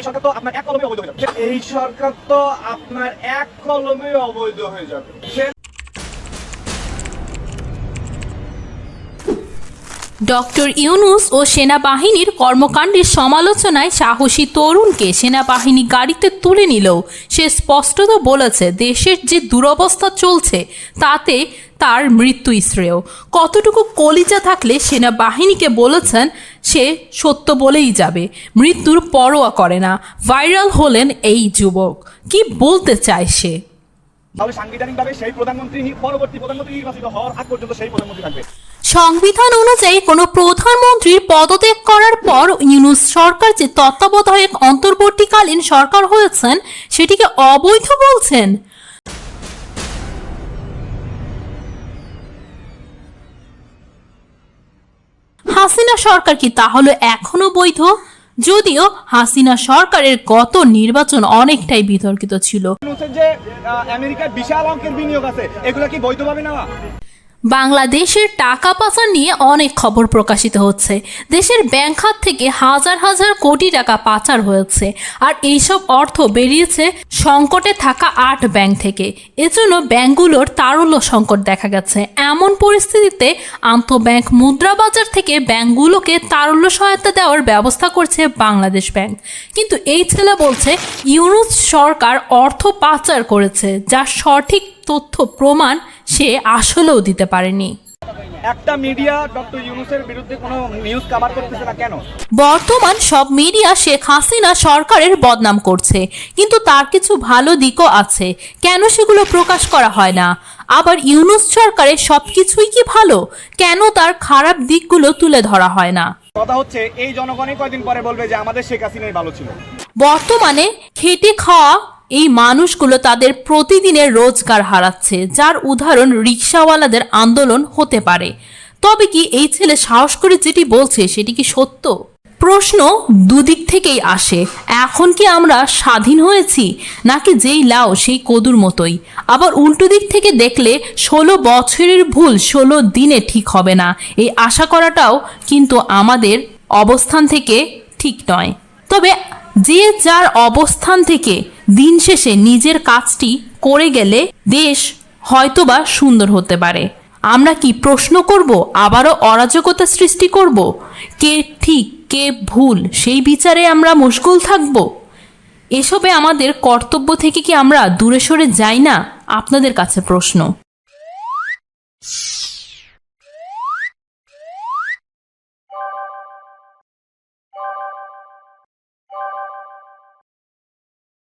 এই সরকার তো আপনার এক কলমে অবৈধ হয়ে যাবে। এই সরকার তো আপনার এক কলমে অবৈধ হয়ে যাবে। ডক্টর ইউনুস ও সেনাবাহিনীর কর্মকাণ্ডের সমালোচনায় সাহসী তরুণকে সেনাবাহিনী গাড়িতে তুলে নিলেও সে স্পষ্টত বলেছে দেশের যে দুরবস্থা চলছে তাতে তার মৃত্যু শ্রেয়। কতটুকু কলিজা থাকলে সেনাবাহিনীকে বলেছেন সে সত্য বলেই যাবে। মৃত্যুর পরোয়া করে না। ভাইরাল হলেন এই যুবক। কি বলতে চায় সে? তাহলে সাংবিধানিকভাবে সেই প্রধানমন্ত্রী পরবর্তী প্রধানমন্ত্রী নির্বাচিত হওয়ার আগ পর্যন্ত সেই প্রধানমন্ত্রী থাকবে। সংবিধান অনুযায়ী কোনো প্রধানমন্ত্রীর পদত্যাগ করার পর ইউনুস সরকার যে তত্ত্বাবধায়ক অন্তর্বর্তীকালীন সরকার হয়েছেন সেটিকে অবৈধ বলছেন? হাসিনা সরকার কি তাহলে এখনও বৈধ? যদিও হাসিনা সরকারের গত নির্বাচন অনেকটাই বিতর্কিত ছিল। যে আমেরিকার বিশাল অঙ্কের বিনিয়োগ আছে, এগুলো কি বৈধভাবে নেওয়া? বাংলাদেশের টাকা পাচার নিয়ে অনেক খবর প্রকাশিত হচ্ছে। দেশের ব্যাংক খাত থেকে হাজার হাজার কোটি টাকা পাচার হয়েছে আর এইসব অর্থ বেরিয়েছে সংকটে থাকা আট ব্যাংক থেকে। এজন্য ব্যাংকগুলোর তারল্য সংকট দেখা গেছে। এমন পরিস্থিতিতে আন্তঃব্যাংক মুদ্রা বাজার থেকে ব্যাংকগুলোকে তারল্য সহায়তা দেওয়ার ব্যবস্থা করছে বাংলাদেশ ব্যাংক। কিন্তু এই ছেলে বলছে, ইউনুস সরকার অর্থ পাচার করেছে, যার সঠিক তথ্য প্রমাণ সে আসলেও দিতে পারেনি। একটা মিডিয়া ডক্টর ইউনুসের বিরুদ্ধে কোনো নিউজ কাভার করতেছে না কেন? বর্তমান সব মিডিয়া শেখ হাসিনা সরকারের বদনাম করছে কিন্তু তার কিছু ভালো দিকও আছে। কেন সেগুলো প্রকাশ করা হয় না? আবার ইউনুস সরকারের সব কিছুই কি ভালো? কেন তার খারাপ দিকগুলো তুলে ধরা হয় না? কথা হচ্ছে এই জনগণই কয়দিন পরে বলবে যে আমাদের শেখ হাসিনাই ভালো ছিল। বর্তমানে খেটে খাওয়া এই মানুষগুলো তাদের প্রতিদিনের রোজগার হারাচ্ছে, যার উদাহরণ রিক্সাওয়ালাদের আন্দোলন হতে পারে। তবে কি এই ছেলে সাহস করে যেটি বলছে সেটি কি সত্য? প্রশ্ন দুদিক থেকেই আসে, এখন কি আমরা স্বাধীন হয়েছি, নাকি যেই লাও সেই কদুর মতোই? আবার উল্টো দিক থেকে দেখলে ষোলো বছরের ভুল ষোলো দিনে ঠিক হবে না, এই আশা করাটাও কিন্তু আমাদের অবস্থান থেকে ঠিক নয়। তবে যে যার অবস্থান থেকে দিন শেষে নিজের কাজটি করে গেলে দেশ হয়তোবা সুন্দর হতে পারে। আমরা কি প্রশ্ন করব, আবারও অরাজকতা সৃষ্টি করব? কে ঠিক, কে ভুল, সেই বিচারে আমরা মুশকুল থাকব? এসবে আমাদের কর্তব্য থেকে কি আমরা দূরে সরে যাই না? আপনাদের কাছে প্রশ্ন।